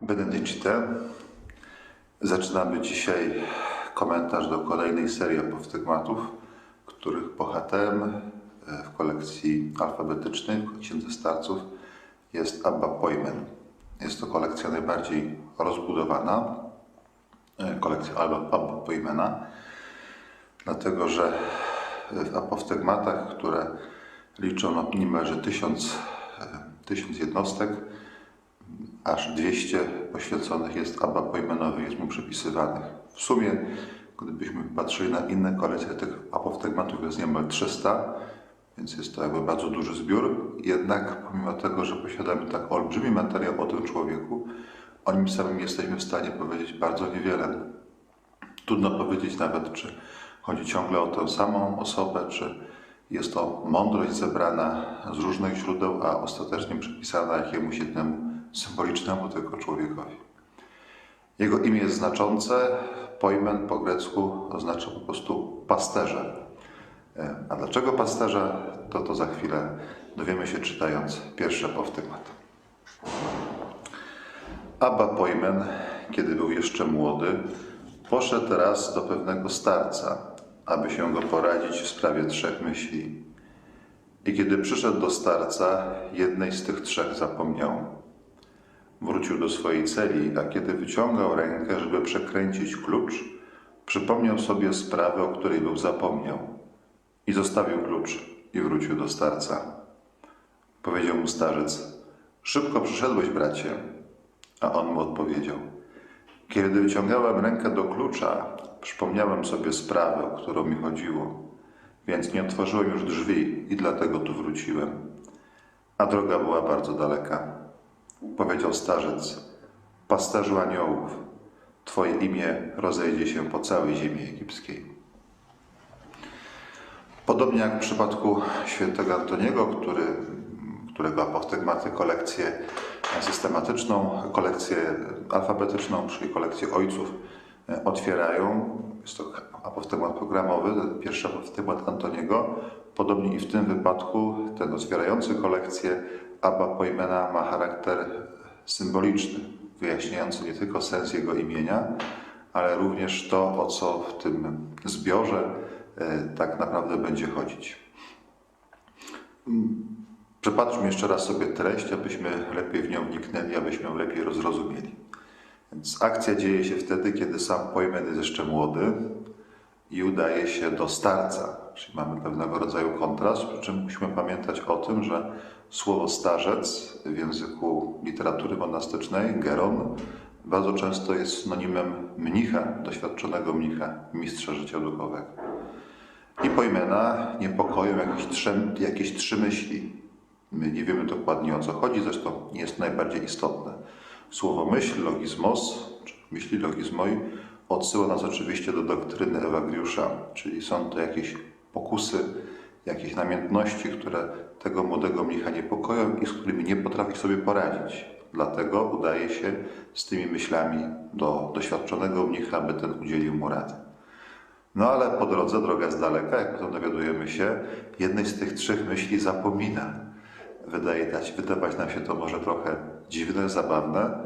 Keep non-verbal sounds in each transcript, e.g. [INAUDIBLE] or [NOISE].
Benedicite. Zaczynamy dzisiaj komentarz do kolejnej serii apostygmatów, których bohaterem e, w kolekcji alfabetycznej Księdze Starców jest Abba Pojmen. Jest to kolekcja najbardziej rozbudowana, e, kolekcja Abba, Abba Pojmena, dlatego że w apostygmatach, które liczą niemalże tysiąc, e, tysiąc jednostek, aż 200 poświęconych jest Abba Pojmenowy, jest mu przypisywanych. W sumie, gdybyśmy patrzyli na inne kolekcje, tych apoftegmatów jest niemal 300, więc jest to jakby bardzo duży zbiór. Jednak pomimo tego, że posiadamy tak olbrzymi materiał o tym człowieku, o nim samym jesteśmy w stanie powiedzieć bardzo niewiele. Trudno powiedzieć nawet, czy chodzi ciągle o tę samą osobę, czy jest to mądrość zebrana z różnych źródeł, a ostatecznie przypisana jakiemuś jednemu symbolicznemu tylko człowiekowi. Jego imię jest znaczące. Pojmen po grecku oznacza po prostu pasterze. E, A dlaczego pasterze? To to za chwilę dowiemy się czytając pierwsze powtygmat. Abba Pojmen, kiedy był jeszcze młody, poszedł raz do pewnego starca, aby się go poradzić w sprawie trzech myśli. I kiedy przyszedł do starca, jednej z tych trzech zapomniał. Wrócił do swojej celi, a kiedy wyciągał rękę, żeby przekręcić klucz, przypomniał sobie sprawę, o której był zapomniał. I zostawił klucz i wrócił do starca. Powiedział mu starzec: Szybko przyszedłeś, bracie. A on mu odpowiedział: Kiedy wyciągałem rękę do klucza, przypomniałem sobie sprawę, o którą mi chodziło, więc nie otworzyłem już drzwi i dlatego tu wróciłem. A droga była bardzo daleka. Powiedział starzec: Pasterzu aniołów, Twoje imię rozejdzie się po całej ziemi egipskiej. Podobnie jak w przypadku świętego Antoniego, który, którego apostygmaty kolekcję systematyczną, kolekcję alfabetyczną, czyli kolekcję ojców e, otwierają. Jest to apostygmat programowy, pierwszy apostygmat Antoniego. Podobnie i w tym wypadku ten otwierający kolekcję Abba Pojmena ma charakter symboliczny, wyjaśniający nie tylko sens jego imienia, ale również to, o co w tym zbiorze e, tak naprawdę będzie chodzić. Przepatrzmy jeszcze raz sobie treść, abyśmy lepiej w nią wniknęli, abyśmy ją lepiej rozrozumieli. Więc akcja dzieje się wtedy, kiedy sam Pojmen jest jeszcze młody i udaje się do starca, czyli mamy pewnego rodzaju kontrast, przy czym musimy pamiętać o tym, że słowo starzec w języku literatury monastycznej, geron, bardzo często jest synonimem mnicha, doświadczonego mnicha, mistrza życia duchowego. I Pojmena niepokoją jakieś trzy, jakieś trzy myśli. My nie wiemy dokładnie o co chodzi, zresztą nie jest najbardziej istotne. Słowo myśl, logizmos, czy myśli logizmoi, odsyła nas oczywiście do doktryny Ewagriusza, czyli są to jakieś pokusy, jakieś namiętności, które tego młodego mnicha niepokoją i z którymi nie potrafi sobie poradzić. Dlatego udaje się z tymi myślami do doświadczonego mnicha, aby ten udzielił mu rady. No ale po drodze, droga jest daleka, jak potem dowiadujemy się, jednej z tych trzech myśli zapomina. Wydaje dać, wydawać nam się to może trochę dziwne, zabawne,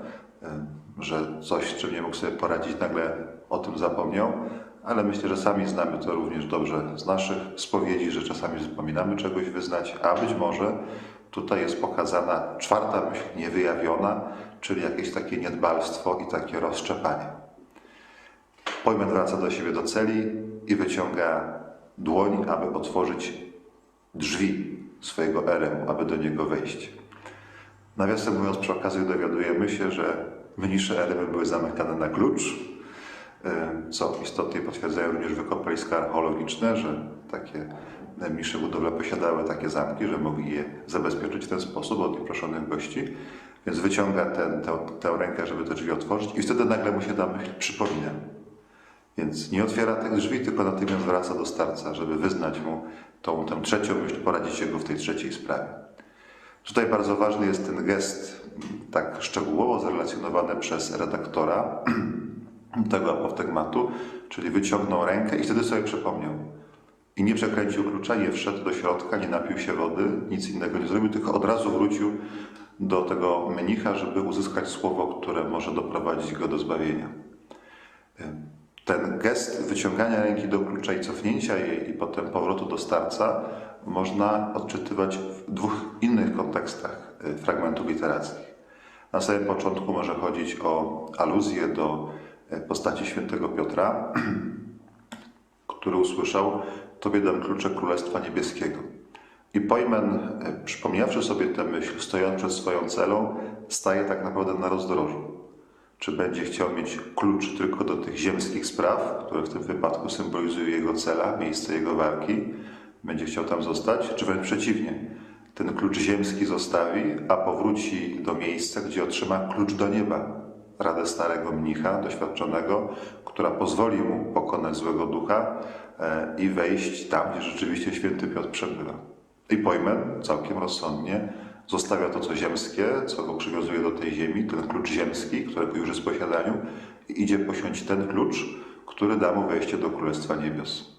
że coś, z czym nie mógł sobie poradzić, nagle o tym zapomniał, ale myślę, że sami znamy to również dobrze z naszych spowiedzi, że czasami zapominamy czegoś wyznać, a być może tutaj jest pokazana czwarta myśl niewyjawiona, czyli jakieś takie niedbalstwo i takie rozszczepanie. Pojmen wraca do siebie do celi i wyciąga dłoń, aby otworzyć drzwi swojego eremu, aby do niego wejść. Nawiasem mówiąc, przy okazji dowiadujemy się, że mniejsze eremy były zamykane na klucz, co istotnie potwierdzają również wykopaliska archeologiczne, że takie mniejsze budowle posiadały takie zamki, że mogli je zabezpieczyć w ten sposób od nieproszonych gości. Więc wyciąga ten, tę, tę rękę, żeby te drzwi otworzyć i wtedy nagle mu się ta myśl przypomina. Więc nie otwiera tych drzwi, tylko natychmiast wraca do starca, żeby wyznać mu tą, trzecią myśl, poradzić jego w tej trzeciej sprawie. Tutaj bardzo ważny jest ten gest, tak szczegółowo zrelacjonowany przez redaktora [CLEARS THROAT] tego apostygmatu, czyli wyciągnął rękę i wtedy sobie przypomniał. I nie przekręcił klucza, nie wszedł do środka, nie napił się wody, nic innego nie zrobił, tylko od razu wrócił do tego mnicha, żeby uzyskać słowo, które może doprowadzić go do zbawienia. Ten gest wyciągania ręki do klucza i cofnięcia jej i potem powrotu do starca można odczytywać w dwóch innych kontekstach y, fragmentów literackich. Na samym początku może chodzić o aluzję do postaci świętego Piotra, [CLEARS THROAT] który usłyszał Tobie dam klucze Królestwa Niebieskiego. I Pojmen, y, przypomniawszy sobie tę myśl, stojąc przed swoją celą, staje tak naprawdę na rozdrożu. Czy będzie chciał mieć klucz tylko do tych ziemskich spraw, które w tym wypadku symbolizują jego cela, miejsce jego walki, będzie chciał tam zostać, czy wręcz przeciwnie, ten klucz ziemski zostawi, a powróci do miejsca, gdzie otrzyma klucz do nieba, radę starego mnicha, doświadczonego, która pozwoli mu pokonać złego ducha e, i wejść tam, gdzie rzeczywiście święty Piotr przebywa. I pojmę całkiem rozsądnie, zostawia to, co ziemskie, co go przywiązuje do tej ziemi, ten klucz ziemski, którego już jest w posiadaniu, i idzie posiąść ten klucz, który da mu wejście do Królestwa Niebios.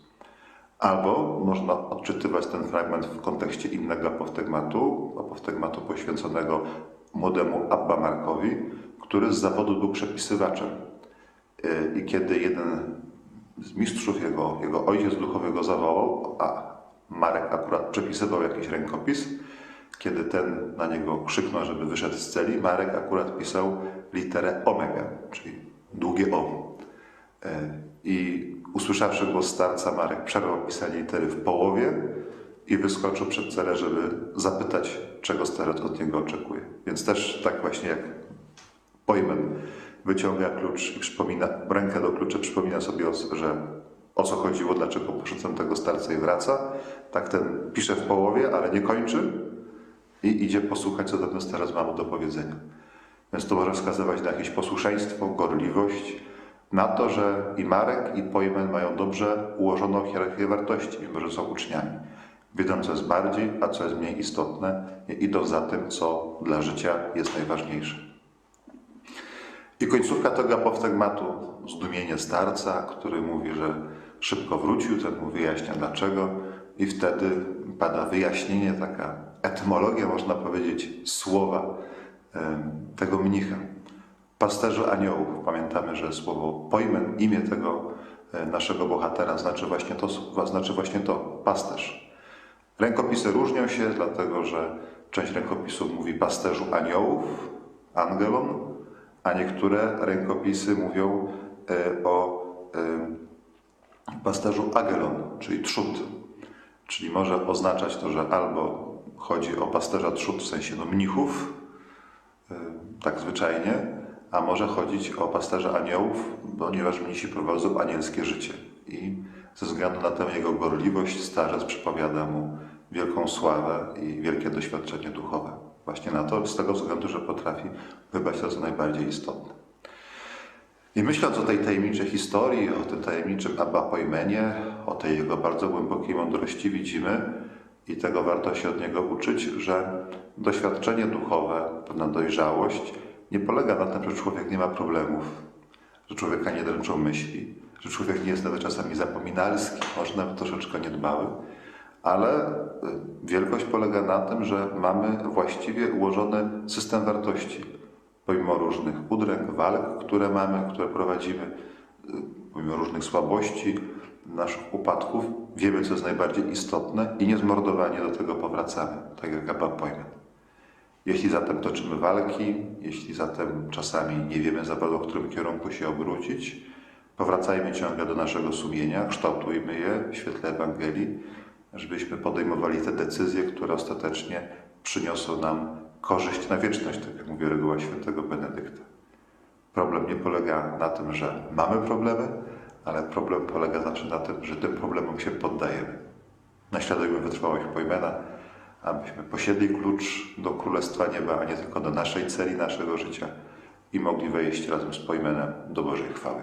Albo można odczytywać ten fragment w kontekście innego apoftegmatu, apoftegmatu poświęconego młodemu Abba Markowi, który z zawodu był przepisywaczem. I kiedy jeden z mistrzów, jego, jego ojciec duchowy go zawołał, a Marek akurat przepisywał jakiś rękopis, kiedy ten na niego krzyknął, żeby wyszedł z celi, Marek akurat pisał literę omega, czyli długie O. I usłyszawszy głos starca, Marek przerwał pisanie litery w połowie i wyskoczył przed celę, żeby zapytać, czego starac od niego oczekuje. Więc też tak właśnie jak Pojmen wyciąga klucz i przypomina, rękę do klucza, przypomina sobie, że o co chodziło, dlaczego poszedł tego starca i wraca. Tak ten pisze w połowie, ale nie kończy i idzie posłuchać, co ten starac ma mu do powiedzenia. Więc to może wskazywać na jakieś posłuszeństwo, gorliwość, na to, że i Marek, i Pojmen mają dobrze ułożoną hierarchię wartości, mimo że są uczniami. Wiedzą, co jest bardziej, a co jest mniej istotne, i idą za tym, co dla życia jest najważniejsze. I końcówka tego apoftegmatu, zdumienie starca, który mówi, że szybko wrócił, ten mu wyjaśnia dlaczego, i wtedy pada wyjaśnienie, taka etymologia, można powiedzieć, słowa tego mnicha pasterzu aniołów. Pamiętamy, że słowo pojmen, imię tego e, naszego bohatera znaczy właśnie to, znaczy właśnie to pasterz. Rękopisy różnią się, dlatego że część rękopisów mówi pasterzu aniołów, angelon, a niektóre rękopisy mówią e, o e, pasterzu agelon, czyli trzód. Czyli może oznaczać to, że albo chodzi o pasterza trzód w sensie no, mnichów, tak zwyczajnie, a może chodzić o pasterza aniołów, ponieważ mnisi prowadzą anielskie życie. I ze względu na tę jego gorliwość starzec przypowiada mu wielką sławę i wielkie doświadczenie duchowe. Właśnie na to, z tego względu, że potrafi wybrać to, co najbardziej istotne. I myśląc o tej tajemniczej historii, o tym tajemniczym Abba Pojmenie, o tej jego bardzo głębokiej mądrości widzimy, i tego warto się od niego uczyć, że doświadczenie duchowe, pewna dojrzałość nie polega na tym, że człowiek nie ma problemów, że człowieka nie dręczą myśli, że człowiek nie jest nawet czasami zapominalski, może nawet troszeczkę niedbały, ale y, wielkość polega na tym, że mamy właściwie ułożony system wartości. Pomimo różnych udręk, walk, które mamy, które prowadzimy, y, pomimo różnych słabości, naszych upadków, wiemy, co jest najbardziej istotne i niezmordowanie do tego powracamy, tak jak Abba Pojmen. Jeśli zatem toczymy walki, jeśli zatem czasami nie wiemy za bardzo, w którym kierunku się obrócić, powracajmy ciągle do naszego sumienia, kształtujmy je w świetle Ewangelii, żebyśmy podejmowali te decyzje, które ostatecznie przyniosą nam korzyść na wieczność, tak jak mówi reguła świętego Benedykta. Problem nie polega na tym, że mamy problemy, ale problem polega zawsze na tym, że tym problemom się poddajemy. Naśladujmy wytrwałość Pojmena, abyśmy posiedli klucz do Królestwa Nieba, a nie tylko do naszej celi, naszego życia i mogli wejść razem z Pojmenem do Bożej chwały.